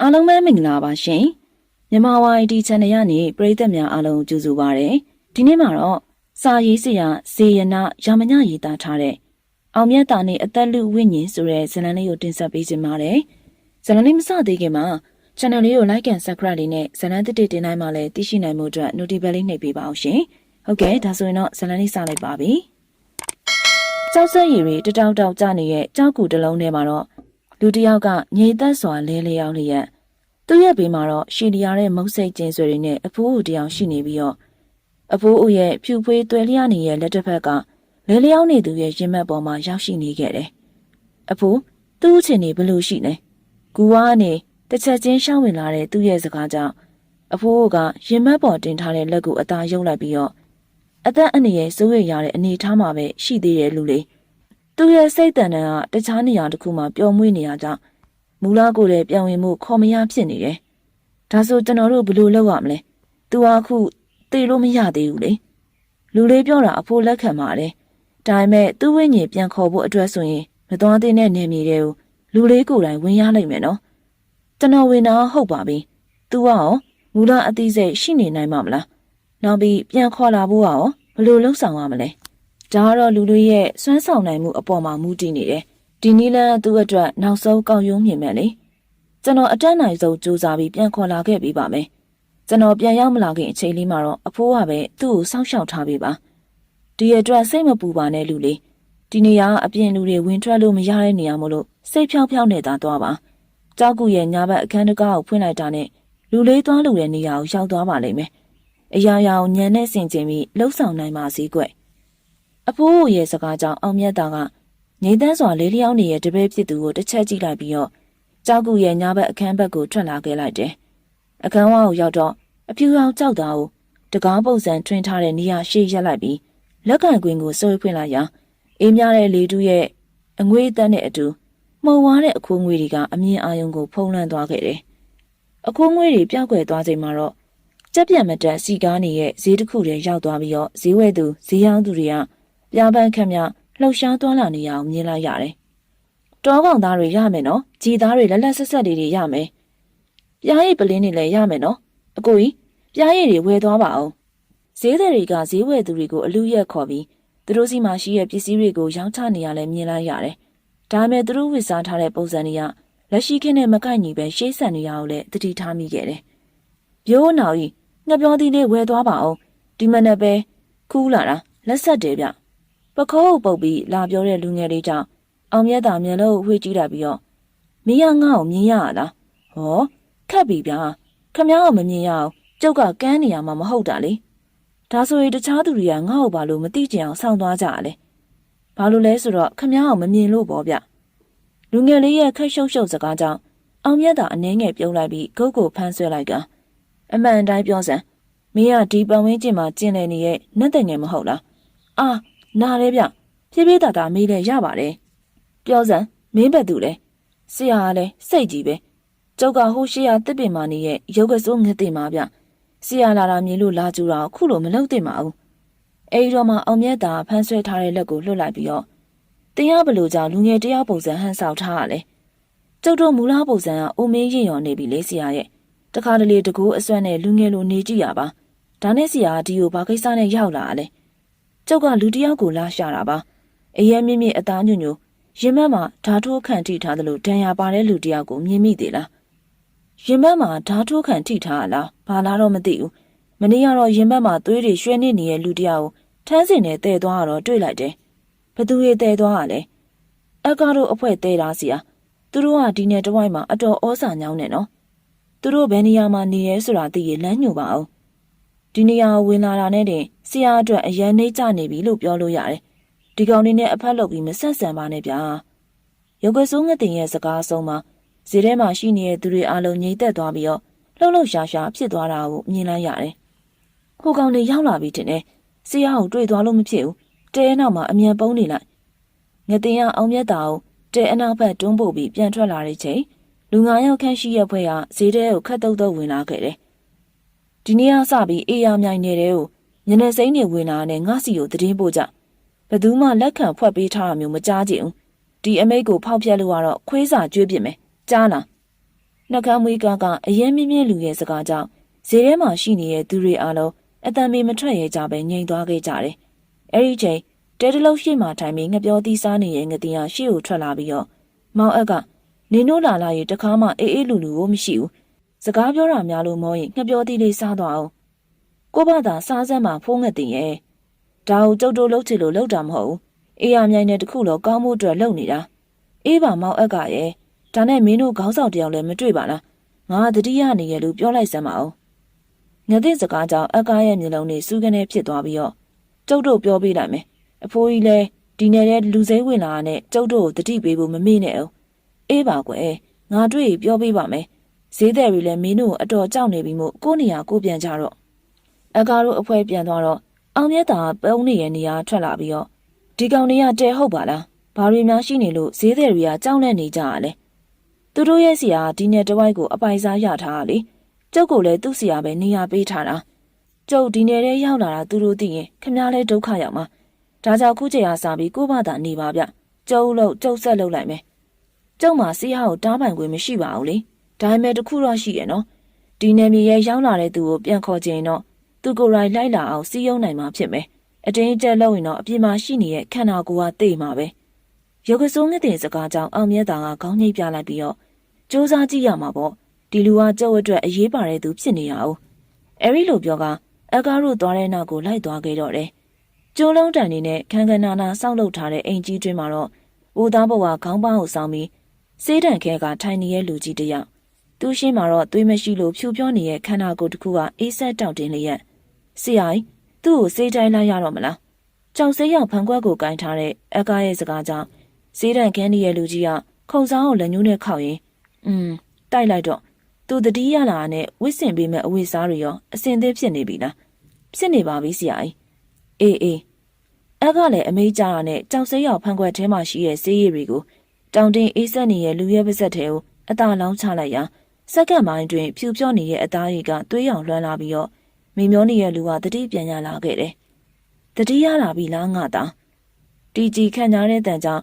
အားလုံးပဲမင်္ဂလာပါရှင်မြန်မာ YD Channel ရနေပရိသတ်များအားလုံးကြိုဆိုပါရစေဒီနေ့မှာတော့စာရေးဆရာဇေယနာရမညရေးသားထားတဲ့အောင်မြတ်တာနဲ့အသက်လူဝိညာဉ်ဆိုတဲ့ဇာတ်လမ်းလေးကိုတင်ဆက်ပေးခြင်းပါတယ်ဇာတ်လမ်းလေးမစသေးခင်မှာ channel လေးကို like and subscribe လေးနဲ့ဇာတ်လမ်းတစ်တစ်တင်တိုင်းမှာလည်းသိရှိနိုင်မှုအတွက် notification လေးနှိပ်ပေးပါအောင်ရှင်ဟုတ်ကဲ့ဒါဆိုရင်တော့ဇာတ်လမ်းလေးစလိုက်ပါပြီကြောက်စက်ရည်တွေတတောက်တောက်ကြနေတဲ့ကြောက်ကူတစ်လုံးထဲမှာတော့ လူတစ်ယောက်ကငြိမ်သက်စွာလဲလျောင်းလျက်သူ့ရဲ့ဘေးမှာတော့ရှည်လျားတဲ့မုတ်စိတ်ကျင်းဆွေတွေနဲ့အဖိုးဦးတစ်ယောက်ရှိနေပြီးတော့အဖိုးဦးရဲ့ဖြူဖွေးသွဲလျားနေတဲ့လက်တစ်ဖက်ကလဲလျောင်းနေသူရဲ့ရင်မက်ပေါ်မှာရောက်ရှိနေခဲ့တယ်။အဖိုးသူ့အချင်းနေဘလို့ရှိလဲ။ကူဝါကနေတစ်ချက်ချင်းရှောင်းဝင်လာတဲ့သူ့ရဲ့စကားကြောင့်အဖိုးကရင်မက်ပေါ်တင်ထားတဲ့လက်ကိုအသာယုံလိုက်ပြီးတော့အသက်အန္တရာယ်စိုးရိမ်ရတဲ့အနေအထားမှာပဲရှိသေးတယ်လူလေး။ သူ့ရဲ့စိတ်တန်တန်ကတခြားနေရာတစ်ခုမှာပျော်မွေ့နေရကြောင်းမူလာကိုလည်းပြောင်းဝင်မှုခေါ်မရဖြစ်နေတယ်။ဒါဆိုကျွန်တော်တို့ဘယ်လိုလုပ်ရမလဲ။ "तू အခုတေလို့မရသေးဘူးလေ။လူလေးပြောတာအဖိုးလက်ခံပါတယ်။ဒါပေမဲ့သူ့ဝိညာဉ်ပြန်ခေါ်ဖို့အတွက်ဆိုရင်မသွားသေးတဲ့နေမြေတွေကိုလူလေးကိုယ်တိုင်ဝင်ရလိမ့်မယ်နော်။ကျွန်တော်ဝင်တာဟုတ်ပါပြီ။ "तू ရောမူလာအသိစိတ်ရှိနေနိုင်မှာမလား။နောက်ပြီးပြန်ခေါ်လာဖို့ရောဘယ်လိုလုပ်ဆောင်ရမလဲ။ ဒါကတော့လူတွေရဲ့စွမ်းဆောင်နိုင်မှုအပေါ်မှာမူတည်နေတယ်။ဒီနည်းလမ်းသူ့အတွက်နောက်ဆုံးကောက်ရုံးမြင်မယ်လေ။ကျွန်တော်အတန်းနိုင်ဆုံးစူးစမ်းပြီးပြန်ခေါ်လာခဲ့ပြီးပါမယ်။ကျွန်တော်ပြန်ရောက်မလာခင်အချိန်လေးမှာတော့အဖိုးကပဲသူ့ကိုစောင့်ရှောက်ထားပေးပါ။ဒီအတွက်စိတ်မပူပါနဲ့လူလေး။ဒီနေရာကအပြင်လူတွေဝင်ထွက်လို့မရတဲ့နေရာမို့လို့စိတ်ဖြောင်းဖြောင်းနေတာသွားပါ။ကြောက်ကူရဲ့ညာဘက်အခန်းတကားကိုဖွင့်လိုက်တာနဲ့လူလေးသွားလို့တဲ့နေရာကိုရောက်သွားပါလိမ့်မယ်။အရာရာကိုညံနဲ့ဆင်ကျင်ပြီးလှုပ်ဆောင်နိုင်ပါစေကွ။ အဖိုးရဲ့စကားကြောင့်အောင်မြတ်တာကငိမ့်တန်းစွာလေးလျောင်းနေတဲ့တပည့်ဖြစ်သူကိုတစ်ချက်ကြည့်လိုက်ပြီးတော့ကြောက်ကူရဲ့ညာဘက်အခန်းဘက်ကိုထွက်လာခဲ့လိုက်တယ်။အခန်းဝါကိုရောက်တော့အဖြူရောင်ကြောက်သားကိုတကားပုံစံထွင်းထားတဲ့နေရာရှေ့ရက်လိုက်ပြီးလက်ကန်ကွင်းကိုဆွဲဖွင့်လိုက်ရာအေးမြတဲ့လေတူးရဲ့အငွေးတန်းတဲ့အတူမှုံဝါတဲ့အခိုးငွေတွေကအမြင်အာရုံကိုဖုံးလွှမ်းသွားခဲ့တယ်။အခိုးငွေတွေပြောက်ွယ်သွားချိန်မှာတော့ကြက်ပြတ်မတက်စီကားနေရဲ့ဈေးတစ်ခုတည်းရောက်သွားပြီးတော့ဈေးဝဲသူဈေးရောင်းသူတွေက ပြပန်းခက်မြလှုပ်ရှားသွားလာနေရအောင်မြင်လိုက်ရတယ်။တောကောင်သားတွေရမယ်နော်။ကြည်သားတွေလက်လက်ဆက်ဆက်တွေရမယ်။ပြားရည်ပလင်းတွေလည်းရမယ်နော်။အကိုကြီးပြားရည်တွေဝယ်သွားပါအောင်။ဈေးသည်တွေကဈေးဝယ်သူတွေကိုအလူရက်ခေါ်ပြီးသူတို့စီမှာရှိတဲ့ပစ္စည်းတွေကိုရောင်းချနေရလဲမြင်လိုက်ရတယ်။ဒါပေမဲ့သူတို့ဝစ်စားထားတဲ့ပုံစံတွေကလက်ရှိခင်းနဲ့မကိုက်ညီပဲရှေးဆန်နေရအောင်လဲတတိထားမိခဲ့တယ်။ပြိုးနောက်ကြီးငှက်ပြောသီးလေးဝယ်သွားပါအောင်။ဒီမနက်ပဲခူးလာတာလက်ဆက်တယ်ဗျ။ ပခိုးပုတ်ပြီးလာပြောတဲ့လူငယ်လေးကြောင့်အောင်မြတ်တာမျက်လုံးဝှေ့ကြည့်လိုက်ပြီးတော့မင်းကငါ့ကိုမြင်ရလား။ဟောခက်ပြီဗျာ။ခမ ्या ကိုမမြင်ရအောင်ကျုပ်ကကန်းနေရမှာမဟုတ်တာလေ။ဒါဆိုရင်တခြားသူတွေကငါ့ကိုဘာလို့မသိကြအောင်စောင့်သွားကြရလဲ။ဘာလို့လဲဆိုတော့ခမ ्या ကိုမမြင်လို့ပေါ့ဗျ။လူငယ်လေးရဲ့ခက်ရှုပ်ရှုပ်စကားကြောင့်အောင်မြတ်တာအနှဲငယ်ပြုံးလိုက်ပြီးဂုတ်ကိုဖမ်းဆွဲလိုက်ကအမှန်တိုင်းပြောစမ်းမင်းကဒီပတ်ဝန်းကျင်မှာကျင်လည်နေရဲ့နတ်တဲ့ငယ်မဟုတ်လား။အာ နားရဲဗျဖြည်းဖြည်းတာတာမေးလဲရပါတယ်။ပြောစမ်းမင်းဘက်သူလဲ။ဆရာကလည်းစိတ်ကြီးပဲ။ကျုပ်ကဟိုရှိရတစ်ပင်မာနေရဲ့ရုပ်ကစိုးငက်တင်ပါဗျ။ဆရာလာတာမြင်လို့လာကြူတာခုလိုမလုပ်သင့်ပါဘူး။အဲဒီတော့မှအောင်မြတ်တာဖမ်းဆွဲထားတဲ့လက်ကိုလွတ်လိုက်ပြီးတော့တရားဘလို့ကြောင့်လူငယ်တရားပုံစံဟန်ဆောင်ထားရလဲ။ကျုပ်တို့မူလားပုံစံကအိုမင်းရင်ရော်နေပြီလေဆရာရဲ့။တခါတလေတကူအစွမ်းနဲ့လူငယ်လိုနေကြည့်ရပါ။ဒါနဲ့ဆရာကဒီကိုဘာကိစ္စနဲ့ရောက်လာလဲ။ ကျုပ်ကလူတယောက်ကိုလာရှာတာပါ။အရင်မြင့်မြင့်အသားညွညွရင်မက်မှာဓာထိုးခံထိထားသလိုဒဏ်ရာပါတဲ့လူတယောက်ကိုမြင်မိသေးလား။ရင်မက်မှာဓာထိုးခံထိထားလား။ဘာလားတော့မသိဘူး။မနေ့ကတော့ရင်မက်မှာသွေးတွေရွှဲနေနေတဲ့လူတယောက်ကိုထန်းစင်နဲ့တဲသွားတော့တွေ့လိုက်တယ်။ဘသူတွေတဲသွားရလဲ။အကားတို့အဖွဲတဲတာစီအားသူတို့ကဒီနယ်တဝိုက်မှာအတော်ဩစာညောင်းနေနော်။သူတို့ဘယ်နေရာမှာနေရဲဆိုတာသိရင်လမ်းညွှန်ပါအောင်။ ဒီနေရာဝင်လာတာနဲ့တင်ဆရာအတွက်အရန်နှိမ့်ကြနေပြီလို့ပြောလို့ရတယ်။ဒီကောင်လေးနဲ့အဖက်လုပ်ပြီးမဆက်ဆံပါနဲ့ဗျာ။ရုပ်ကစိုးငတင်ရဲ့စကားဆုံးမှာဈေးထဲမှာရှိနေတဲ့သူတွေအလုံးငြိမ့်သက်သွားပြီးတော့လှုပ်လှုပ်ရှားရှားဖြစ်သွားတာကိုမြင်လိုက်ရတယ်။ခိုးကောင်လေးရောက်လာပြီတင်တယ်။ဆရာကိုတွေ့သွားလို့မဖြစ်ဘူး။တဲနောက်မှာအမြန်ပုံးနေလိုက်။ငတင်ကအောင်မြတ်တာကိုတဲအနောက်ဘက်တွန်းပို့ပြီးပြန်ထွက်လာတဲ့ချိန်လူငါရောက်ခန့်ရှိရဲ့ဖွဲ့ကဈေးထဲကိုခတ်တုတ်တုတ်ဝင်လာခဲ့တယ်။ ဒီနေ့ကစပြီးအေးရမြိုင်နေတဲ့ကိုညနေစိမ့်နေဝင်လာတဲ့ငါစီကိုတည်င်းပို့ကြ။ဘယ်သူမှလက်ခံဖွက်ပေးထားတာမျိုးမကြားကြဘူး။ဒီအမိတ်ကိုဖောက်ပြက်လို့ကတော့ခွေးစာကျွေးပြစ်မယ်။ကြားလား။နှကမ်းမွေးကားကအရင်မြင့်မြင့်လူရဲ့စကားကြောင့်ဈေးထဲမှာရှိနေတဲ့သူတွေအားလုံးအတန်မေမထွက်ရဲကြပဲငြိမ်သွားခဲ့ကြတယ်။အဲဒီချိန်တဲတလုံးရှိမှထိုင်ပြီးငပြောသီးစားနေတဲ့ငတိဟာရှေ့ကိုထွက်လာပြီးတော့မောင်အက်ကနေနိုးလာလာရင်တခါမှအေးအေးလူလူကိုမရှိဘူး။ စကားပြောတာများလို့မောရင်ငပြောသီးလေးစားသွားအောင်။ကိုဘသာစားစမ်းမှဖိုးငတင်ရဲ့ဒါကိုကြုတ်တိုးလှုပ်ချင်လို့လှုပ်တာမဟုတ်ဘူး။အေးရမြိုင်နဲ့တခုတော့ကောင်းမှုအတွက်လှုပ်နေတာ။အေးပါမောင်အက်ကရဲ့ဒါနဲ့မင်းတို့ခေါင်းဆောင်တယောက်လည်းမတွေ့ပါလား။ငါတတိယနေရလို့ပြောလိုက်စမ်းပါဦး။ငတဲ့စကားကြောင့်အက္ကာရဲ့မျက်လုံးတွေစူးကနေဖြစ်သွားပြီးတော့ကျုပ်တို့ပြောပေးလိုက်မယ်။အဖိုးကြီးလည်းဒီနယ်တဲ့လူစိမ်းဝင်လာတဲ့ကျုပ်တို့ကိုတတိပေးဖို့မမေ့နဲ့အောင်။အေးပါကွယ်။ငါတွေ့ပြောပေးပါမယ်။ ဈေးသည်တွေလည်းမင်းတို့ကိုအတော်ကြောက်နေပြီမို့ကိုနေရာကိုပြန်ကြတော့။အက္ကာတို့အဖွဲပြန်သွားတော့အောင်မြတ်တာပုံနေရဲ့နေရာထွက်လာပြီးတော့ဒီကောင်တွေကတဲဟုတ်ပါလား။ဘာတွေများရှိနေလို့ဈေးသည်တွေကကြောက်နေနေကြရလဲ။သူတို့ရဲ့စီယာဒီနယ်တဝိုက်ကိုအပိုင်စားရထားတာလေ။ကျုပ်ကလည်းသူ့စီယာပဲနေရာပေးထားတာ။ကျုပ်ဒီနယ်ထဲရောက်လာတာသူတို့သိရင်ခမားလဲဒုက္ခရောက်မှာ။ဒါကြောင့်ခုချိန်အားစားပြီးကို့ဘာသာနေပါဗျ။ကျုပ်လို့ကျုပ်ဆက်လုပ်လိုက်မယ်။ကျုပ်မှာစီယာကိုတားပိုင်ခွင့်မရှိပါဘူးလေ။ ဒါပေမဲ့တခုတော့ရှိရဲ့နော်။ဒီနယ်မြေရဲ့ရောက်လာတဲ့သူကိုပြန်ခေါ်ခြင်းတော့သူကိုယ်တိုင်လိုက်လာအောင်စီးယုံနိုင်မှာဖြစ်မယ်။အတင်းကျပ်လို့ရင်တော့အပြင်မှာရှိနေတဲ့ခန္ဓာကိုယ်ကသိမှာပဲ။ရုပ်ကစိုးငှက်တဲ့စကားကြောင့်အောင်မြတ်တာကခေါင်းညိတ်ပြလိုက်ပြီးတော့စူးစမ်းကြည့်ရမှာပေါ့။ဒီလူကကျုပ်အတွက်အရေးပါတဲ့သူဖြစ်နေရအောင်။အဲဒီလိုပြောကအကားတို့သွားတဲ့နောက်ကိုလိုက်သွားခဲ့တော့တယ်။ကျိုးလုံးတန်နေနဲ့ခန်းခနာနာစောင့်လုပ်ထားတဲ့အိမ်ကြီးတွင်မှာတော့ဦးသားဘဝခေါင်းပန်းကိုစောင်းပြီးစေးတံခဲကထိုင်နေတဲ့လူကြီးတစ်ယောက် သူ့ရှင်းမှာတော့သွေးမရှိလို့ဖြူပြောနေတဲ့ခန္ဓာကိုယ်တစ်ခုကအေးဆက်တောင့်တင်းလျက်ဆရာကြီးသူ့ကိုစေးတိုင်းလိုက်ရတော့မလားကြောင်စေးရောက်ဖန်ခွက်ကိုကင်ထားတဲ့အကားရဲ့စကားကြောင့်စေးတံခန်းဒီရဲ့လူကြီးကခုံစားကိုလက်ညှိုးနဲ့ခောက်ရင်อืมတိုက်လိုက်တော့သူတတိယလာနဲ့ဝစ်စင်ပေးမဲ့အဝိစားတွေရောအစင်သေးဖြစ်နေပြီလားဖြစ်နေပါပြီဆရာကြီးအေးအေးအက်ကလည်းအမေးကြတာနဲ့ကြောင်စေးရောက်ဖန်ခွက်ထဲမှာရှိတဲ့စေးရည်တွေကိုတောင်တင်အေးဆက်နေတဲ့လူရဲပါဆက်ထဲကိုအသာလောင်းချလိုက်ရာ စက္ကန့်ပိုင်းတွင်ဖြူပြော့နေတဲ့အသားရည်ကသွေးရောင်လွှမ်းလာပြီးတော့မိမျောနေတဲ့လူကတတိပြန်ရလာခဲ့တယ်။တတိရလာပြီလားငါသား။တီကြီးခံကြတဲ့တန်ကြောင့်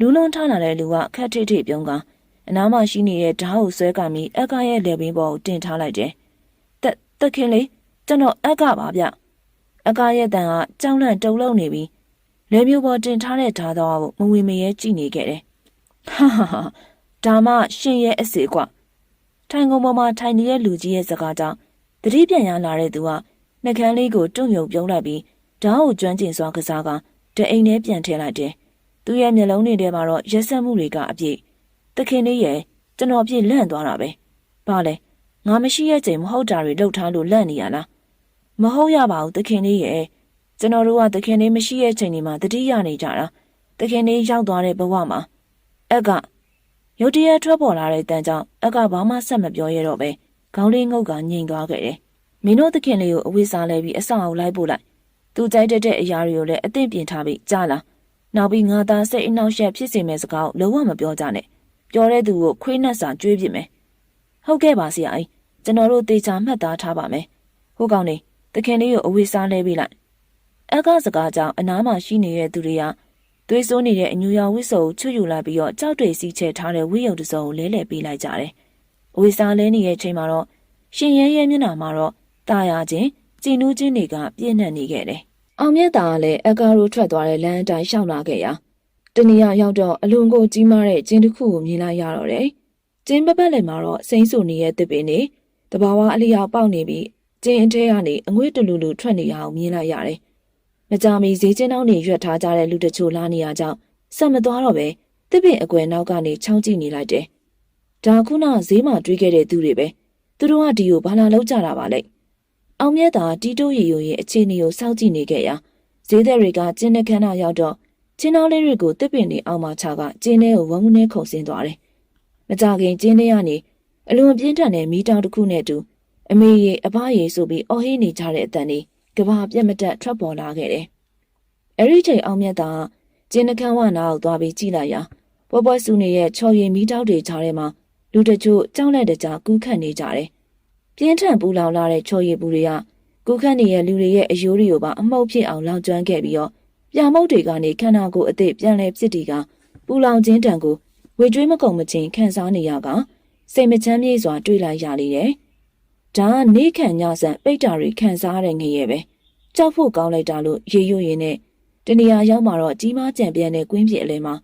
လူလုံးထလာတဲ့လူကခက်ထိထိပြုံးကအနားမှာရှိနေတဲ့ဓာတ်ကိုဆွဲကမိအက်ကရဲ့လက်ဘင်းပေါ်ကိုတင်ထားလိုက်တယ်။တက်တက်ခင်လေးကျွန်တော်အက်ကပါဗျ။အက်ကရဲ့တန်ကကြောင်လန့်တုံလုံးနေပြီးလက်မျိုးပေါ်တင်ထားတဲ့ဓာတ်တော်ကိုမဝေမရဲကြည့်နေခဲ့တယ်။ဟာဟာဟာဒါမှရှင်ရဲ့အစီကွာ ထိုင်ကုန်ပေါ်မှာထိုင်နေတဲ့လူကြီးရဲ့စကားကြောင့်တတိပြန်ရလာတဲ့သူကနှကန်းလေးကိုတွုံမြုံပြုံးလိုက်ပြီးဓာတ်ကိုကျွမ်းကျင်စွာကစားကတအိမ်ထဲပြန်ထည့်လိုက်တယ်။သူ့ရဲ့မျက်လုံးတွေထဲမှာတော့ရက်ဆက်မှုတွေကအပြည့်။တခင်လေးရဲ့ကျွန်တော်ပြည့်လန့်သွားတာပဲ။ဘာလဲငါမရှိရဲ့ချိန်မဟုတ်တာတွေလှုပ်ထားလို့လန့်နေရလား။မဟုတ်ရပါဘူးတခင်လေးရဲ့ကျွန်တော်တို့ကတခင်လေးမရှိရဲ့ချိန်ဒီမှာတတိရနေကြတာ။တခင်လေးရောက်သွားတဲ့ဘဝမှာအက်က ရုတ်တရက်ထွက်ပေါ်လာတဲ့တန်ကြောင့်အက်ကဘာမှဆက်မပြောရတော့ပဲခေါင်းလေးငုတ်ကငြိမ်သွားခဲ့တယ်။မင်းတို့သခင်လေးကိုအဝိစားလဲပြီးအဆောင်အောင်လိုက်ပို့လိုက်။သူကြိုက်တဲ့အရာတွေကိုလည်းအသင့်ပြင်ထားပြီးကြားလာ။နောက်ပြီးငါသားစိတ်အနှောက်အယှက်ဖြစ်စေမယ့်စကားကိုလုံးဝမပြောကြနဲ့။ပြောတဲ့သူကိုခွေးနှက်စာကျွေးပြစ်မယ်။ဟုတ်ကဲ့ပါဆရာကြီး။ကျွန်တော်တို့တေချာမှတ်သားထားပါမယ်။ဟုတ်ကောင်းနေသခင်လေးကိုအဝိစားလဲပေးလိုက်။အက်ကစကားကြောင့်အနားမှာရှိနေတဲ့သူတွေက သွေးစိုးနေတဲ့အညူရောင်ဝစ်စုံကိုချွတ်ယူလိုက်ပြီးတော့ကြောက်တွေစီးချဲထားတဲ့ဝိယုံတစုံကိုလဲလှယ်ပေးလိုက်ကြတယ်။အဝိစားလဲနေတဲ့အချိန်မှာတော့ရှင်ရဲရဲမျက်နှာမှာတော့ตาရခြင်းကြည်နူးခြင်းတွေကပြည့်နှက်နေခဲ့တယ်။အောင်မြတ်သားကလည်းအကာရိုထွက်သွားတဲ့လမ်းအတိုင်းရှောက်လာခဲ့ရာတနည်းရောက်တော့အလွန်ကိုကြီးမားတဲ့ကျင်းတစ်ခုကိုမြင်လိုက်ရတော့တယ်။ကျင်းပပတ်လည်းမှာတော့စိမ့်ဆူနေတဲ့တစ်ပင်နေတဘာဝအလျောက်ပေါက်နေပြီးကျင်းအထဲကနေအငွေ့တလူလူထွက်နေရအောင်မြင်လိုက်ရတယ်။ မကြမီဈေးကျင်းတောင်းနေရွက်ထားကြတဲ့လူတချို့လာနေရကြောင်းဆက်မသွားတော့ပဲတစ်ပင်အကွယ်နောက်ကနေချောင်းကြည့်နေလိုက်တယ်။ဒါခုနဈေးမှာတွေးခဲ့တဲ့သူတွေပဲ။သူတို့ကဒီကိုဘာလာလောက်ကြတာပါလဲ။အောင်မြတ်သာတီတိုးရီယိုရဲ့အခြေအနေကိုစောင့်ကြည့်နေခဲ့ရာဈေးသည်တွေကကျင်းတဲ့ခန်းနာရောက်တော့ချင်းတော်လေးတွေကိုတစ်ပင်တွေအောက်မှာချကကျင်းထဲကိုဝုန်းဝန်းနဲ့ခုန်ဆင်းသွားတယ်။မကြခင်ကျင်းထဲကနေအလွန်ပြင်းထန်တဲ့မီးတောင်တစ်ခုနဲ့တူအမေရေအဖရေဆိုပြီးအော်ဟေးနေကြတဲ့အတန်တွေ ကဘာပြက်မတက်ထွက်ပေါ်လာခဲ့တယ်။အဲဒီချိန်အောင်မြတ်သာကျင်းနှခမ်းဝနာကိုသွားပြီးကြည့်လိုက်ရာပွဲပွဲစုနေရဲ့ချော်ရည်မီးတောက်တွေကြားထဲမှာလူတချို့ကြောက်လက်တကြားကူးခတ်နေကြတယ်။ပြင်းထန်ပူလောင်လာတဲ့ချော်ရည်ပူတွေကကူးခတ်နေတဲ့လူတွေရဲ့အယိုးတွေကိုပါအမှုတ်ဖြစ်အောင်လောင်ကျွမ်းခဲ့ပြီးတော့ပြာမုတ်တွေကနေခန္ဓာကိုယ်အသည့်ပြန်လဲဖြစ်တီကပူလောင်ခြင်းတံကိုဝေကျွေးမကုံမချင်းခံစားနေရကဈစိတ်မချမ်းမြေ့စွာတွေးလိုက်ရလေတယ်။ ဒါကနေခံညဆန်ပိတ်တာတွေခံစားရတဲ့ငရဲပဲ။ကြောက်ဖို့ကောင်းလိုက်တာလို့ရေရွရင်နဲ့တနေရာရောက်မှတော့ကြီးမားကြံပြန့်တဲ့ကွင်းပြစ်အလဲမှာ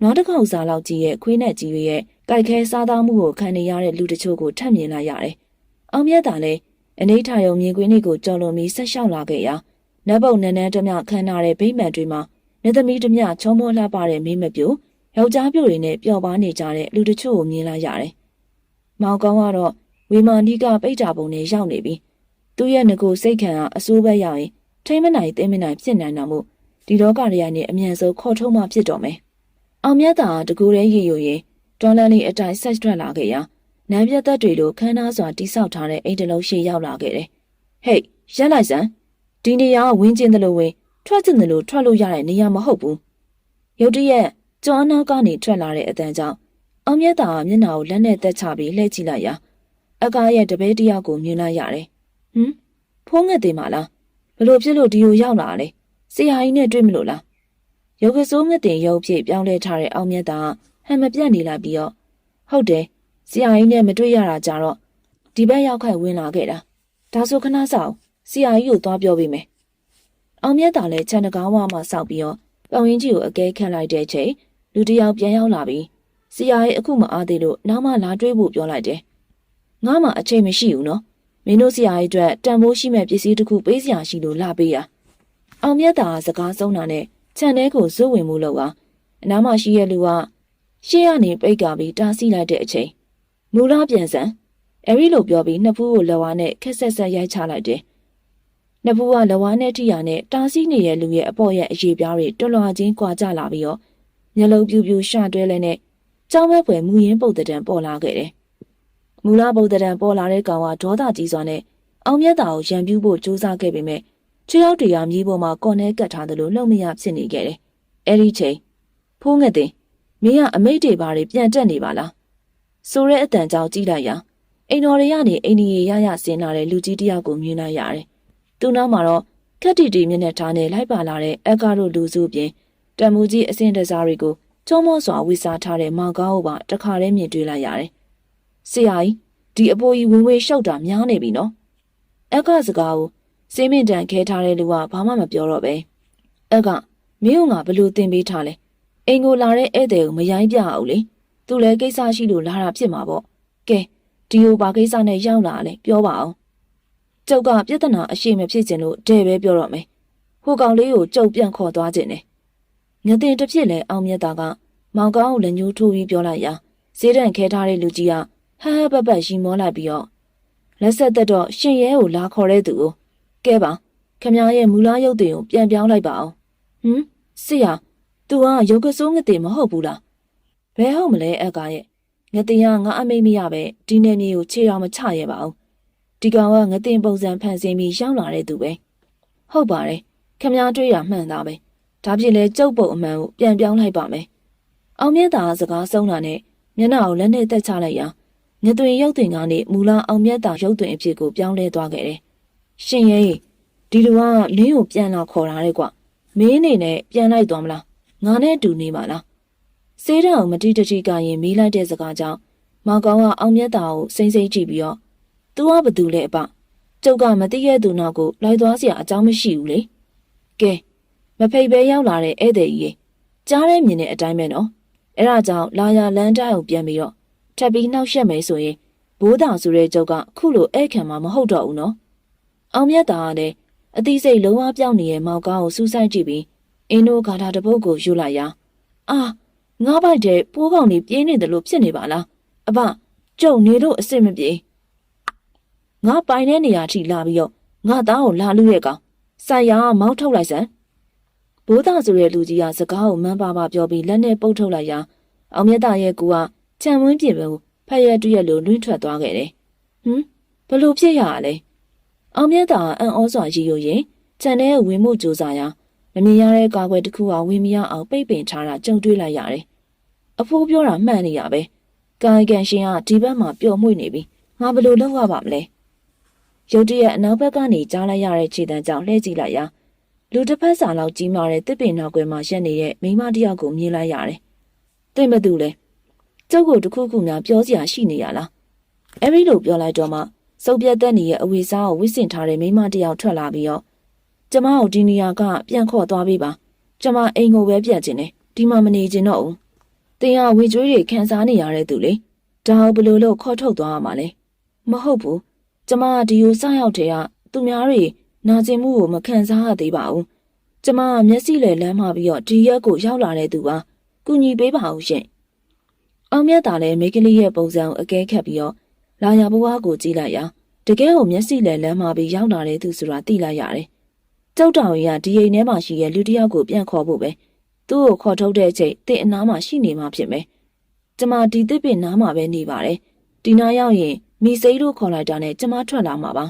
နွားတစ်ခေါက်စားလောက်ကြီးရဲ့ခွေးနဲ့ကြီးရဲ့ကြိုက်ခဲစားသားမှုကိုခံနေရတဲ့လူတချို့ကိုထပ်မြင်လိုက်ရတယ်။အောင်မြတ်တာလည်းအနေထားရုံမြင်ကွင်းတွေကိုကြော်လွန်ပြီးဆက်လျှောက်လာခဲ့ရာနတ်ဘုံနန်းနန်းတမျှခံနာတဲ့ဗိမာန်တွေမှာနေသမီးတမျှချုံမောလှပတဲ့မင်းမပြိုယောက်ျားပြိုတွေနဲ့ပျော်ပါနေကြတဲ့လူတချို့ကိုမြင်လိုက်ရတယ်။မောင်ကောင်းကတော့ ဝေမာနီကပိတ်တာပုံနဲ့ရောက်နေပြီ။သူ့ရဲ့ငကိုစိတ်ခံကအစိုးပဲရောက်ရင်ထိမ့်မနိုင်သိမ့်မနိုင်ဖြစ်နိုင်တာမို့ဒီလောကတွေကနေအမြန်ဆုံးခေါ်ထုတ်မှဖြစ်တော့မယ်။အောင်မြတ်တာတကူရဲရည်ရွရင်ဒေါ်လန်လေးအတိုင်းဆက်ထွက်လာခဲ့ရာနမ်းပြတ်သက်တွေလိုခန်းသားစွာတိဆောက်ထားတဲ့အိမ်တလုံးရှိရောက်လာခဲ့တယ်။ဟေးရက်လိုက်စမ်းဒီနေရာကဝင်းကျင်တယ်လို့ဝင်ထွက်ကျင်တယ်လို့ထွက်လို့ရတဲ့နေရာမဟုတ်ဘူး။ရုတ်တရက်ကျောင်းနာကနေထွက်လာတဲ့အတန်းကြောင့်အောင်မြတ်တာကမျက်နှာကိုလက်နဲ့တက်ချပြီးလှည့်ကြည့်လိုက်ရာ အကားရဲ့တပည့်တယောက်ကိုမြင်လိုက်ရတယ်။ဟမ်ဖုံးငက်သေးမလားဘလို့ဖြစ်လို့ဒီကိုရောက်လာလဲဆရာကြီးနဲ့တွေ့မလို့လားရုပ်ကစိုးငက်တင်ရုပ်ဖြစ်ပြောင်းလဲထားတဲ့အောင်မြတ်တာဟန်မပြတ်နေလိုက်ပြီးတော့ဟုတ်တယ်ဆရာကြီးနဲ့မတွေ့ရတာကြတော့ဒီဘက်ရောက်ခိုက်ဝင်လာခဲ့တာဒါဆိုခဏဆောင်ဆရာကြီးကိုသွားပြောပေးမယ်အောင်မြတ်တာလည်းခြံတကားဝါမှစောက်ပြီးတော့ပောင်ရင်ကြီးကိုအကဲခန့်လိုက်တဲ့အချိန်လူတစ်ယောက်ပြန်ရောက်လာပြီးဆရာကြီးအခုမအားသေးလို့နောက်မှလာတွေးဖို့ပြောလိုက်တယ် ငါမှအချိန်မရှိဘူးနော်မင်းတို့ဆရာကြီးအတွက်တန်ဖိုးရှိမဲ့ပစ္စည်းတစ်ခုပေးစရာရှိလို့လာပေးရအောင်မြတ်တာစကားဆုံးတာနဲ့ခြံထဲကိုဇွတ်ဝင်မှုလောက်ပါအနားမှာရှိရဲ့လူကရှေ့ကနေပိတ်ကာပြီးတားဆီးလိုက်တဲ့အချိန်မူလာပြန်စံအဲ့ဒီလိုပြောပြီးနှစ်ဖူးကိုလက်ဝါးနဲ့ခက်ဆက်ဆက်ရိုက်ချလိုက်တယ်နှစ်ဖူးကလက်ဝါးနဲ့ထိရနဲ့တားဆီးနေတဲ့လူရဲ့အပေါ်ရဲ့အရေးပြားတွေတွလွာချင်းကွာကြလာပြီးတော့မျက်လုံးပြူပြူရှတွဲလဲနဲ့ကြောင်းဘက်ွယ်မူရင်းပုတ်တံပေါ်လာခဲ့တယ် မူလာပုတ်တံပေါ်လာတဲ့ကောင်ကဒေါသကြီးစွာနဲ့အောင်မြတ်တာကိုရံပြူးဖို့ကြိုးစားခဲ့ပေမဲ့ချေရောက်တရားမြေးပေါ်မှာကော်နဲကတ်ထားသလိုလှုပ်မရဖြစ်နေခဲ့တယ်အဲ့ဒီချိန်ဖိုးငက်တဲ့မင်းကအမိတ်တွေဘာတွေပြန်တက်နေပါလားဆိုတဲ့အတန်ကြောင်ကြည့်လိုက်ရာအိမ်တော်တွေကနေအိမ်ကြီးရရဆင်းလာတဲ့လူကြီးတယောက်ကိုမြင်လိုက်ရတယ်သူနောက်မှာတော့ခက်တီတီမျက်နှာထားနဲ့လိုက်ပါလာတဲ့အကားတို့လူစုပြင်တံမူကြီးအစင်တစားတွေကိုကျုံးမောစွာဝီစားထားတဲ့မောင်ကောင်းကိုပါတခါတည်းမြင်တွေ့လိုက်ရတယ် ဆရာကြီးဒီအဖိုးကြီးဝင်ဝေးရှောက်တာများနေပြီနော်အကစကားကိုစေးမင်တန်ခဲထားတဲ့လူကဘာမှမပြောတော့ပဲအကမင်းကငါဘလို့တင်ပေးထားလဲအိမ်ကိုလာတဲ့ဧည့်သည်ကိုမရိုင်းပြအောင်လေသူလည်းကိစ္စရှိလို့လာတာဖြစ်မှာပေါ့ကဲဒီဟိုဘာကိစ္စနဲ့ရောက်လာလဲပြောပါအောင်ကျုပ်ကပြဿနာအရှိမဖြစ်ခြင်းလို့တဲ့ပဲပြောတော့မယ်ဟိုကောင်လေးကိုကျုပ်ပြန်ခေါ်သွားခြင်းနဲ့ငတင်တစ်ဖြစ်လဲအောင်မြတ်တာကမောင်ကောင်းကိုလက်ညှိုးထိုးပြီးပြောလိုက်ရာဈေးတန်ခဲထားတဲ့လူကြီးက ဟဟပပရီမောလိုက်ပြီးတော့လက်ဆက်သက်တော့ရှင်ရဲကိုလာခေါ်တဲ့သူကိုကဲပါခမရဲ့မူလားရုပ်တွေကိုပြန်ပြောင်းလိုက်ပါအောင်ဟမ်စစ်ရသူကရုပ်ကစိုးငတင်မဟုတ်ဘူးလားဘယ်ဟုတ်မလဲအက်ကရဲ့ငတင်ကငါအမိတ်မရပဲဒီနယ်မြေကိုခြေတော်မချရဲပါဘူးဒီကောင်ကငတင်ပုံစံဖန်ဆင်းပြီးရောက်လာတဲ့သူပဲဟုတ်ပါတယ်ခမတွေးရမှန်သားပဲဒါဖြစ်လဲကျုပ်ပုတ်အမှန်ကိုပြန်ပြောင်းလိုက်ပါမယ်အောင်မြတ်တာစကားဆုံးတာနဲ့မျက်နှာကိုလက်နဲ့တက်ချလိုက်ရာ ငသွင်ရုပ်သွင်ကနေမူလာအောင်မြတ်တာရုပ်သွင်အဖြစ်ကိုပြောင်းလဲသွားခဲ့တယ်ရှင်ရဲ့ဒီလူကလင်းကိုပြန်လာခေါ်တာတဲ့ကွမင်းအနေနဲ့ပြန်လိုက်သွားမလားငါနဲ့အတူနေပါလားစေးတံကိုမတိတတိကရင်မေးလိုက်တဲ့စကားကြောင့်မောင်ကောင်ကအောင်မြတ်တာကိုစိမ့်စိမ့်ကြည့်ပြီးတော့ "तू ကဘာတူလဲအပကျုပ်ကမသိရဲ့သူနောက်ကိုလိုက်သွားစရာအကြောင်းမရှိဘူးလေကဲမဖိတ်ပဲရောက်လာတဲ့ဧည့်သည်ကြီးကြားတဲ့မြင်တဲ့အတိုင်းပဲနော်အဲ့ဒါကြောင့်လာရလန်းတိုင်းကိုပြန်ပြီးတော့ ထပ်ပြီးနှောက်ရှက်မယ်ဆိုရင်ဘိုးတော်ဆိုတဲ့ကျုပ်ကခုလိုဧည့်ခံမှာမဟုတ်တော့ဘူးနော်အောင်မြတ်တာကလည်းအသိစိတ်လုံးဝပြောင်းနေတဲ့မောင်ကောင်းကိုစူးစိုက်ကြည့်ပြီးအင်းတို့ဂါထာတစ်ပုဒ်ကိုယူလိုက်ရာအာငါးပိုက်တဲ့ပိုးကောင်ကြီးပြင်းနေတယ်လို့ဖြစ်နေပါလားအဘကျုံနေလို့အစ်စ်မပြေငါပိုင်တဲ့နေရာထိလာပြီးတော့ငါသားကိုလာလူရဲ့ကောင်ဆိုင်ရာမောင်းထုတ်လိုက်စမ်းဘိုးသားဆိုတဲ့လူကြီးကစကားကိုမန်းပါပါပြောပြီးလက်နဲ့ပုတ်ထုတ်လိုက်ရာအောင်မြတ်သားရဲ့ကူက ခြံဝင်းပြင်ပဲကိုဖက်ရက်တူရက်လိုလွင့်ထွက်သွားခဲ့တယ်ဟမ်ဘလို့ဖြစ်ရလဲအောင်မြတ်သားအံ့ဩစွာရည်ရွယ်ရင်ခြံထဲကိုဝင်မှုကြိုးစားရာမမြင်ရတဲ့ကာကွယ်တစ်ခုကဝင်မရအောင်ပိတ်ပင်ထားတာကြုံတွေ့လိုက်ရတယ်။အဖိုးပြောတာမှန်နေရပဲ။ကာယကံရှင်ကဒီဘက်မှာပျော်မွေ့နေပြီ။ငါဘယ်လိုလုပ်ရပါမလဲ။ရုတ်တရက်အနောက်ဘက်ကနေကြားလိုက်ရတဲ့ခြေတံကြောင့်လှည့်ကြည့်လိုက်ရာလူတစ်ဖက်စာလောက်ကြီးမာတဲ့တစ်ပင်နောက်ကွယ်မှာရက်နေတဲ့မိန်းမတစ်ယောက်ကိုမြင်လိုက်ရတယ်။တင့်မသူလဲ။ ကျုပ်ကိုတခုခုများပြောစရာရှိနေရလားအဲ့ဒီလိုပြောလိုက်တော့မှစုပ်ပြတ်တဲ့နေရဲ့အဝေစားကိုဝစ်စင်ထားတဲ့မိန်းမတစ်ယောက်ထွက်လာပြီးတော့ကျမကိုဒီနေရာကပြန်ခေါ်သွားပေးပါကျမအိမ်ကိုပဲပြန်ခြင်းနဲ့ဒီမှာမနေချင်တော့ဘူးတင်ဟာဝေကျွေးတွေခံစားနေရတဲ့သူလေဒါကိုဘယ်လိုလုပ်ခေါ်ထုတ်သွားရမှာလဲမဟုတ်ဘူးကျမကဒီကိုစရောက်တဲ့ကသူများတွေနာကျင်မှုကိုမခံစားရသေးပါဘူးကျမကမျက်စိလေလမ်းမှပြီးတော့ဒီရက်ကိုရောက်လာတဲ့သူပါကူညီပေးပါဦးရှင် အောင်မြတ်တာလည်းမိန်းကလေးရဲ့ပုံစံကိုအကဲခတ်ပြီးတော့လာရဘွားကိုကြည့်လိုက်ရာတကယ်ကိုမျက်စိလေလမ်းမှပြီးရောက်လာတဲ့သူဆိုတာသိလိုက်ရတယ်ကျောက်တောင်ကြီးကဒီအိမ်ထဲမှာရှိတဲ့လူတစ်ယောက်ကိုပြန်ခေါ်ဖို့ပဲသူ့ကိုခေါ်ထုတ်တဲ့အချိန်တင့်အနားမှာရှိနေမှဖြစ်မယ်ကျမဒီတစ်ပင်နားမှာပဲနေပါတယ်ဒီနားရောက်ရင်မိစိတ်တို့ခေါ်လိုက်တာနဲ့ကျမထွက်လာမှာပါ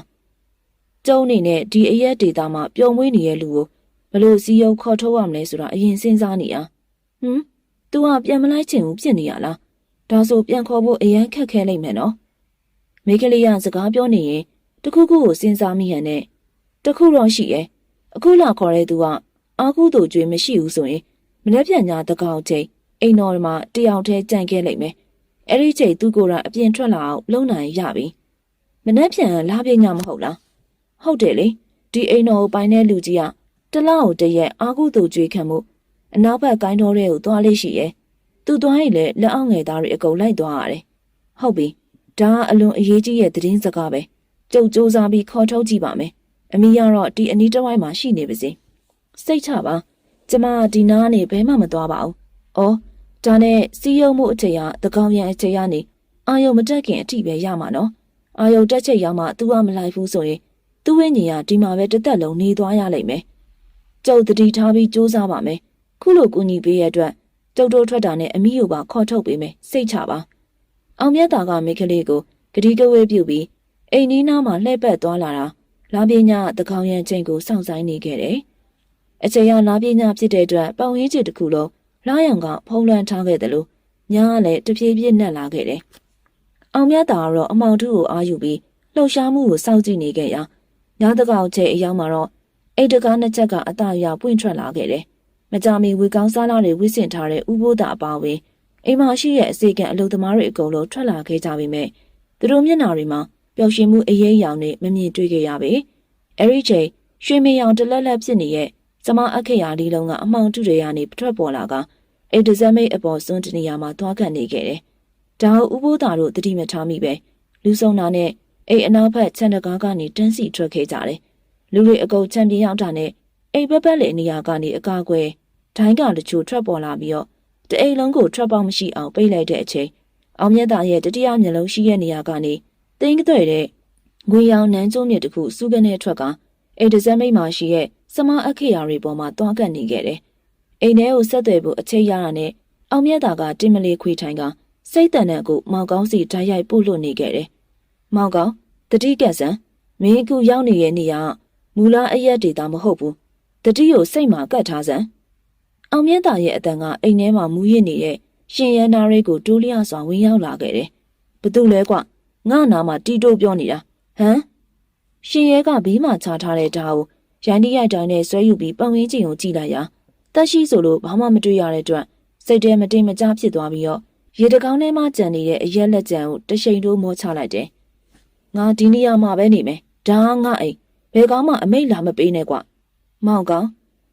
ကျုံအနေနဲ့ဒီအရက်ဒေတာမှာပျော်မွေးနေတဲ့လူကိုဘယ်လို့စီယုံခေါ်ထုတ်ရမလဲဆိုတာအရင်စဉ်းစားနေရဟမ် तू ကပြန်မလိုက်ချင်ဘူးဖြစ်နေရလား ဒါဆိုပြန်ခေါ်ဖို့အရန်ခက်ခဲလိမ့်မယ်နော်မိကလေးကစကားပြောနေရင်တခုခုကိုစဉ်းစားမိဟန်နဲ့တခုတော့ရှိရဲ့အခုလာခေါ်တဲ့သူကအာကုသူကြွေမရှိဘူးဆိုရင်မနေ့ပြန်ညာတကောင်ချိန်အိမ်တော်မှာတယောက်တည်းကြံခဲ့လိမ့်မယ်အဲ့ဒီချိန်သူကိုယ်တိုင်အပြင်ထွက်လာအောင်လုံနိုင်ရပြီမနေ့ပြန်လာပြညမဟုတ်လားဟုတ်တယ်လေဒီအိမ်တော်ကိုပိုင်တဲ့လူကြီးကတလောက်ကိုတရက်အာကုသူကြွေခံမှုအနောက်ဘက်ကိုင်းတော်တွေကိုသွားလေးရှိရဲ့ သူသွားရင်လည်းလက်အောက်ငယ်သားတွေအကုန်လိုက်သွားရတယ်ဟုတ်ပြီဒါကအလွန်အရေးကြီးရဲ့သတင်းစကားပဲကြုတ်စူးစမ်းပြီးခေါ်ထုတ်ကြည့်ပါမယ်အမီကတော့ဒီအနီးတစ်ဝိုက်မှာရှိနေပါစေစိတ်ချပါကျမကဒီနားနေဘဲမှမသွားပါဘူး။အော်ဒါနဲ့စီးရုံမှုအချိန်ကတကောင်ရန်အချိန်ကနေအာယုံမတက်ခင်အထိပဲရမှာနော်။အာယုံတက်ချက်ရောက်မှ तू ကမလိုက်ဘူးဆိုရင်သူ့ဝိညာဉ်ကဒီမှာပဲတစ်သက်လုံးနေသွားရလိမ့်မယ်။ကျုပ်တတိထားပြီးစူးစမ်းပါမယ်။ခုလိုကူညီပေးရတဲ့အတွက် ကျုပ်တို့ထွက်တာနဲ့အမီကိုပါခေါ်ထုတ်ပေးမယ်စိတ်ချပါ။အောင်မြတ်တာကမိကလေးကိုဂဒီကဝဲပြုတ်ပြီးအိမ်နီးနားမှာလှည့်ပတ်သွားလာတာလာပညာတကောင်ရန်ချိန်ကိုစောင့်ဆိုင်နေခဲ့တယ်။အချိန်ရလာပညာဖြစ်တဲ့အတွက်ပေါင်ရင်းချစ်တစ်ခုလုံးလာရောင်ကဖုံးလွှမ်းထားခဲ့တယ်လို့ညာကလည်းတဖြည်းဖြည်းနှက်လာခဲ့တယ်။အောင်မြတ်တာကတော့အမောင်ထုကိုအာယူပြီးလှုပ်ရှားမှုကိုစောင့်ကြည့်နေခဲ့ရာညတကောင်ချိန်အရောက်မှာတော့အိတ်တကားနှစ်ချက်ကအသာရပွင့်ထွက်လာခဲ့တယ်။ မကြမီဝေကောင်းစားလာတွေဝိစင်ထားတဲ့ဥပိုးတာအပါဝင်အိမ်မရှိရဲ့အစီကံအလုပ်သမားတွေအကုန်လုံးထွက်လာခဲ့ကြပြီမဲ့သူတို့မျက်နှာတွေမှာပျော်ရွှင်မှုအရေးရောင်နဲ့မမြင်တွေ့ခဲ့ရပေ။အဲဒီချိန်ရွှေမေရောင်တလက်လက်ဖြစ်နေတဲ့ကျမအခရာလေးလုံးကအမှောင်ထုတွေကနေထွက်ပေါ်လာကအိတ်ဒဇမိတ်အပေါ်စွန်းတနေရာမှာသွားခံနေခဲ့တယ်။ဒါကိုဥပိုးတာတို့တတိမထားမိပဲလူဆုံးနာနဲ့အိတ်အနောက်ဘက်ခြံတကားကနေတန်းစီထွက်ခဲ့ကြတယ်။လူတွေအကုန်ချန်ပီယံရောက်တာနဲ့အိတ်ပက်ပက်လေနေရာကနေအကာအကွယ် ဒိုင်းကတချို့ထွက်ပေါ်လာပြီးတော့တအိတ်လုံးကိုထွက်ပေါက်မရှိအောင်ပိတ်လိုက်တဲ့အချိန်အောင်မြတ်သားရဲ့တတိယမျက်လုံးရှိရဲ့နေရာကနေတင်းကတဲ့တဲ့ငွေရောင်နန်းကျုံးမြစ်တစ်ခုစူးကနေထွက်ကအိတ်ဒဇမိတ်မှာရှိရဲ့စမအခရာတွေပေါ်မှာတွားကပ်နေခဲ့တယ်။အိမ်ထဲကိုဆက်သွယ်ဖို့အချိန်ရတာနဲ့အောင်မြတ်သားကတင်မလေးခွေထိုင်ကစိတ်တန်တဲ့ကိုမောင်ကောင်းစီဓာတ်ရိုက်ပို့လွတ်နေခဲ့တယ်။မောင်ကောင်းတတိကက်ဆန်မင်းအခုရောက်နေတဲ့နေရာမူလာအရက်ဒေတာမဟုတ်ဘူး။တတိကိုစိတ်မှာကတ်ထားစမ်း။ အောင်မြတ်သားရဲ့အတန်ကအိမ်ထဲမှာမူးရစ်နေတဲ့ရှင်ရန်နာရိတ်ကိုတိုးလျစွာဝင်ရောက်လာခဲ့တယ်။ဘသူလဲကွငါနာမှာတီတိုးပြောနေတာဟမ်ရှင်ရဲကဘေးမှာချထားတဲ့ဓာတ်ကိုရန်ဒီရိုက်တိုင်းနဲ့ဆွဲယူပြီးပတ်ဝန်းကျင်ကိုကြည့်လိုက်ရာတက်ရှိဆိုလို့ဘာမှမတွေ့ရတဲ့အတွက်စိတ်ထဲမတင်မကြဖြစ်သွားပြီးတော့ရေတကောင်းထဲမှာကြံနေတဲ့အရက်လက်ကြံကိုတရှိန်တိုးမောချလိုက်တယ်။ငါဒီနေရာမှာပဲနေမယ်။ဒါငါအိမ်ဘယ်ကောင်းမှအမိတ်လာမပေးနဲ့ကွ။မောင်ကောင်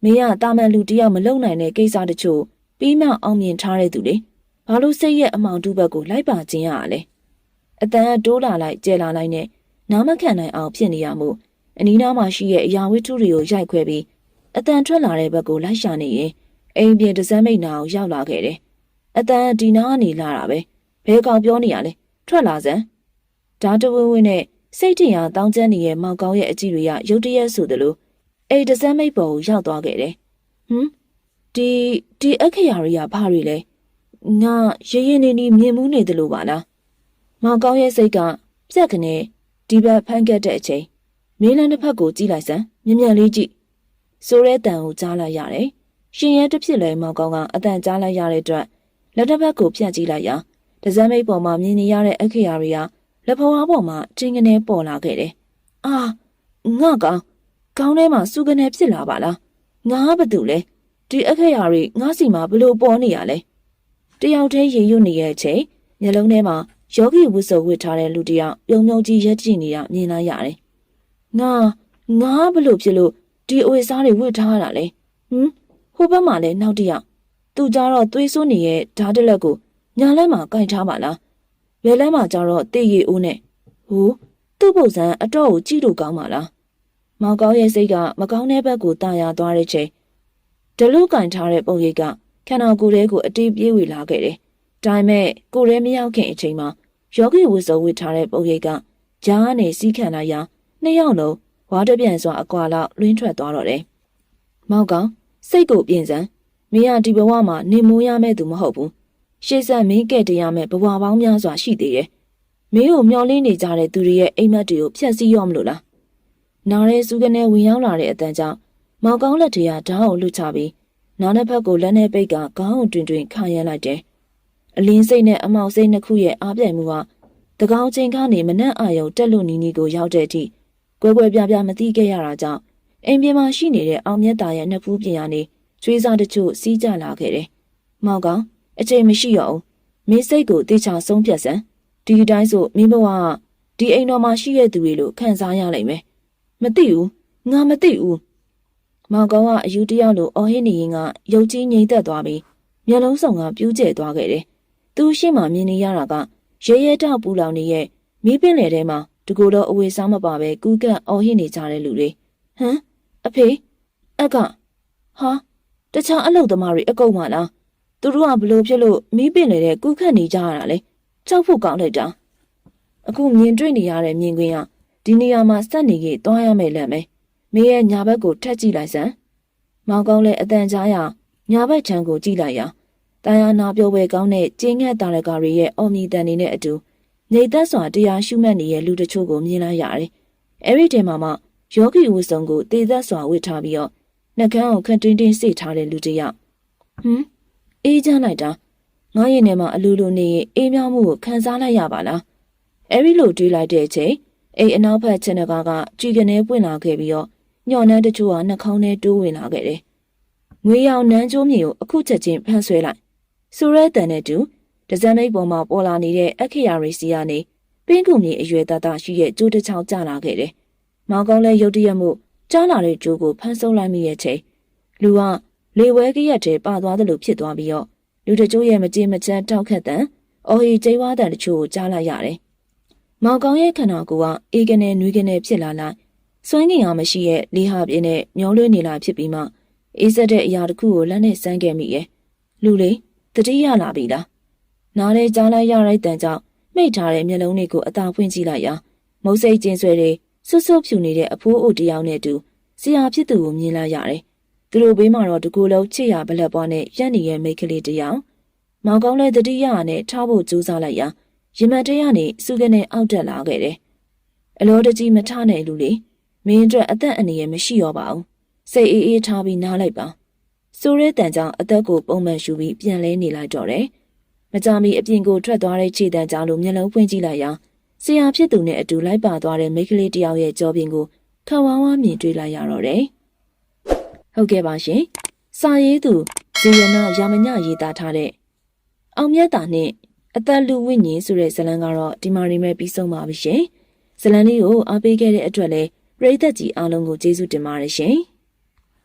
မင်းကတာမန်လူတယောက်မလုံနိုင်တဲ့ကိစ္စတချို့ပြီးမှအောင်မြင်ထားတဲ့သူလေ။ဘာလို့စိတ်ရဲ့အမောင်တူဘက်ကိုလိုက်ပါခြင်းရလဲ။အတန်ကတိုးလာလိုက်ကျဲလာလိုက်နဲ့နားမခံနိုင်အောင်ဖြစ်နေရမှုအနီးနားမှာရှိတဲ့အရာဝတ္ထုတွေကိုရိုက်ခွဲပြီးအတန်ထွက်လာတဲ့ဘက်ကိုလိုက်ရှာနေရင်အိမ်ပြင်တစမ်းမိတ်နာကိုရောက်လာခဲ့တယ်။အတန်ဒီနာကနေလာတာပဲ။ဘဲကောင်ပြောနေရလဲ။ထွက်လာစမ်း။ဓာတဝင်းဝင်းနဲ့စိတ်ထင်ရတောင်းကျမ်းနေတဲ့မောင်ကောင်းရဲ့အကြည့်တွေကရုတ်တရက်ဆိုသလို အိမ်တစမ်းမိတ်ပေါ်ကိုရောက်သွားခဲ့တယ်။ဟမ်ဒီဒီအခရာတွေကဘာတွေလဲ။ငါရရင်နေနေမြင်မှုနေတယ်လို့ပါလား။မောင်ကောင်းရဲ့စိတ်ကပြက်ကနေဒီဘက်ဖန်ကက်တဲ့အချိန်မင်းလန်းတစ်ဖက်ကိုကြည့်လိုက်စမ်းမြ мян လေးကြည့်ဆိုတဲ့တန်ကိုကြားလိုက်ရတယ်ရှင်ရဲတစ်ဖြစ်လဲမောင်ကောင်းကအတန်ကြားလိုက်ရတဲ့အတွက်လက်တစ်ဖက်ကိုဖြတ်ကြည့်လိုက်ရာဒဇမ်းမိတ်ပေါ်မှာမြင်နေရတဲ့အခရာတွေကလက်ဖွားပေါ်မှာချင်းကနေပေါ်လာခဲ့တယ်အာငါကောင် ကောင်းထဲမှာစုကနေဖြစ်လာပါလားငါဘာတူလဲဒီအခရာတွေငါစီမှာဘလို့ပေါ်နေရလဲတယောက်တည်းရေရွတ်နေရဲ့အချိန်မျက်လုံးထဲမှာယောဂီဝတ်စုံဝတ်ထားတဲ့လူတစ်ယောက်ပြုံပြုံကြီးရက်ကြည့်နေတာမြင်လိုက်ရတယ်။ငါငါဘလို့ဖြစ်လို့ဒီအဝတ်စားတွေဝတ်ထားရတာလဲ။ဟမ်ဟိုဘက်မှာလည်းနောက်တစ်ယောက်သူကြတော့သွေးစွန်းနေရဲ့ဓာတ်တလက်ကိုညာလက်မှာကင်ထားပါလား။ဘယ်လဲမှာကြတော့တေးရီအိုးနဲ့ဟိုသူ့ပုံစံအတော့ကိုကြည့်လို့ကောင်းပါလား။ မောင်ကောင်းရဲ့စိတ်ကမကောင်းတဲ့ဘက်ကိုတာယာသွားတဲ့ချိန်ဒလူကင်ထားတဲ့ပုံရိပ်ကခန္ဓာကိုယ်လေးကိုအတေးပြေးဝေလာခဲ့တယ်။ဒါပေမဲ့ကိုယ်ရဲမရောက်ခင်အချိန်မှာယောဂီဝတ်စုံဝတ်ထားတဲ့ပုံရိပ်ကဂျားကနေစီးခံလိုက်ရာနှစ်ယောက်လုံးဝါတပြန်စွာအကွာလောက်လွင်းထွက်သွားတော့တယ်။မောင်ကောင်စိတ်ကိုပြင်စမ်းမင်းကဒီဘဝမှာနေမိုးရမဲ့သူမဟုတ်ဘူး။ရှေ့ဆက်မင်းကဲ့တရားမဲ့ဘဝပေါင်းများစွာရှိသေးတယ်။မင်းကိုမျောလင်းနေကြတဲ့သူတွေရဲ့အိမ်မက်တွေကိုဖျက်ဆီးရောမလို့လား။ နားရဲစုကနေဝင်ရောက်လာတဲ့အတန်းကြောင့်မောင်ကောင်းလက်တွေကဓာတ်ကိုလွတ်ချပြီးနားနှစ်ဖက်ကိုလက်နဲ့ပိတ်ကခေါင်းကိုတွင်တွင်ခါရမ်းလိုက်တယ်။အလင်းစိတ်နဲ့အမောင်စိတ်နှစ်ခုရဲ့အားပြိုင်မှုကတကောင်းချင်းကနေမနှက်အာယုံတက်လို့နီနီကိုရောက်တဲ့အထိကွဲကွဲပြားပြားမသိခဲ့ရတာကြောင့်အိမ်ပြင်မှာရှိနေတဲ့အောင်မြတ်တာရဲ့နှစ်ဖူးပြင်ကနေကျွေးစားတချို့စီးကြလာခဲ့တယ်။မောင်ကောင်အချိန်မရှိတော့ဘူး။မင်းစိတ်ကိုတေချာဆုံးဖြတ်စမ်းဒီတိုင်းဆိုမင်းဘဝကဒီအိမ်တော်မှာရှိရတဲ့သူတွေလို့ခံစားရလိမ့်မယ်။ မသိဘူး။ငါမသိဘူး။မောင်ကောင်ကအယူတယောက်လိုအော်ဟင်းနေရင်ကရုပ်ကြီးငြိမ်သက်သွားပြီးမျက်လုံးစုံကပြူးကျဲသွားခဲ့တယ်။သူ့ရှေ့မှာမြင်နေရတာကရဲရဲတောက်ပူလောင်နေရဲ့မီးပင်လေထဲမှာတကူတော့အဝေးစားမပါပဲကူးကန့်အော်ဟစ်နေကြတဲ့လူတွေဟမ်အဖေအကဟာတခြားအလုပ်သမားတွေအကုတ်မှလားသူတို့ကဘလို့ဖြစ်လို့မီးပင်လေတဲ့ကူးခတ်နေကြရတာလေကြောက်ဖို့ကောင်းလိုက်တာအခုမြင်တွေ့နေရတဲ့မြင်ကွင်းက ဒီနေရာမှာစက်နေကြီးသွားရမယ်လက်မယ်မင်းရဲ့ညာဘက်ကိုထက်ကြည့်လိုက်စမ်းမောင်ကောင်းလည်းအတန်ကြားရညာဘက်ချမ်းကိုကြည့်လိုက်ရတာယာနာပြောပွဲကောင်းတဲ့ကျင်းငှက်တာရကာတွေရဲ့အော်မြီတန်နေတဲ့အတူနေသက်စွာတရားရှုမှတ်နေတဲ့လူတချို့ကိုမြင်လိုက်ရတယ်။အဲ့ဒီတဲမှာမှယောဂီဝတ်စုံကိုတည်သက်စွာဝတ်ထားပြီးတော့နှကန်းကိုခန့်တင်းတင်းစိတ်ထားတဲ့လူတစ်ယောက်ဟမ်အေးချမ်းလိုက်တာငါရင်ထဲမှာအလူလူနေရင်အေးမြောင်းမှုကိုခံစားလိုက်ရပါလားအဲ့ဒီလိုတွေးလိုက်တဲ့အချိန် အိမ်အနောက်ဘက်ခြေနဂါကကြည်ကနေပွင့်လာခဲ့ပြီးတော့ညှော်နှမ်းတချို့ကနှာခေါင်းထဲတိုးဝင်လာခဲ့တယ်။ငွေရောင်နန်းကျိုးမြေကိုအခုချက်ချင်းဖမ်းဆွဲလိုက်ဆိုရဲတန်တဲ့တူဒဇန်မိတ်ပေါ်မှာပေါ်လာနေတဲ့အခရာရီစီကနေပင်းကူမြေအရွယ်သားသားရှိတဲ့ကျိုးတစ်ချောင်းကျလာခဲ့တယ်။မောင်ကောင်းလဲရုတ်တရက်မှုကြားလာတဲ့ကျိုးကိုဖမ်းဆုံးလိုက်မိရဲ့ချိန်လူကလေဝဲကရက်ထဲပါသွားသလိုဖြစ်သွားပြီးတော့လူတကျိုးရဲ့မကြေမချမ်းတောက်ခတ်တန်အော်ဟီကျိဝါတန်တချို့ကိုကြားလိုက်ရတယ်။ မောင်ကောင်းရဲ့ခန္ဓာကိုယ်ကအေးကနေနွေးကနေဖြစ်လာလိုက်စွမ်းငင်အားမရှိရဲ့လေးဟာပြင်းနဲ့မျောလွှဲနေလာဖြစ်ပြီးမှအေးစက်တဲ့အရာတစ်ခုကိုလက်နဲ့စမ်းခဲ့မိရဲ့။လူလေးတတိယလာပြီလားနားထဲကြားလိုက်ရတဲ့တန်ကြောင့်မိတ်ထားတဲ့မျက်လုံးတွေကိုအသာဖွင့်ကြည့်လိုက်ရာမုတ်စိတ်ကျင်းဆွဲတွေဆွတ်ဆွတ်ဖြူနေတဲ့အဖိုးအိုတယောက်နဲ့တူဆရာဖြစ်သူကိုမြင်လိုက်ရတယ်။သူတို့ဘေးမှာတော့တကူလုံးချစ်ရဘလက်ပွားနဲ့ရက်နေရဲ့မိတ်ကလေးတယောက်မောင်ကောင်းလည်းတတိယနဲ့ထားဖို့ကြိုးစားလိုက်ရာ ရင်မတရားနဲ့စုကနေအောက်တက်လာခဲ့တယ်။အလောတကြီးမထနဲ့လူလေးမင်းအတွက်အသက်အန္တရာယ်မရှိတော့ပါဘူး။စိတ်အေးအေးထားပြီးနားလိုက်ပါ။ဆိုရဲတန်ကြောင့်အသက်ကိုပုံမှန်ရှူပြီးပြန်လဲနေလိုက်တော့တယ်။မကြမီအပြင်ကိုထွက်သွားတဲ့ခြေတံကြောင့်လိုမျက်လုံးဖွင့်ကြည့်လိုက်ရာဆရာဖြစ်သူနဲ့အတူလိုက်ပါသွားတဲ့မိန်းကလေးတယောက်ရဲ့ကြောပြင်ကိုခဝါဝါမြင်တွေ့လိုက်ရတော့တယ်။ဟုတ်ကဲ့ပါရှင်။စာရေးသူဇေယနာရာမညရေးသားထားတဲ့အောင်မြတ်တာနဲ့ အသက်လူဝိညာဉ်ဆိုတဲ့ဇာတ်လမ်းကတော့ဒီမှာနေမဲ့ပြီးဆုံးပါပြီရှင်။ဇာတ်လမ်းလေးကိုအားပေးခဲ့တဲ့အတွက်လည်းပရိသတ်ကြီးအားလုံးကိုကျေးဇူးတင်ပါတယ်ရှင်။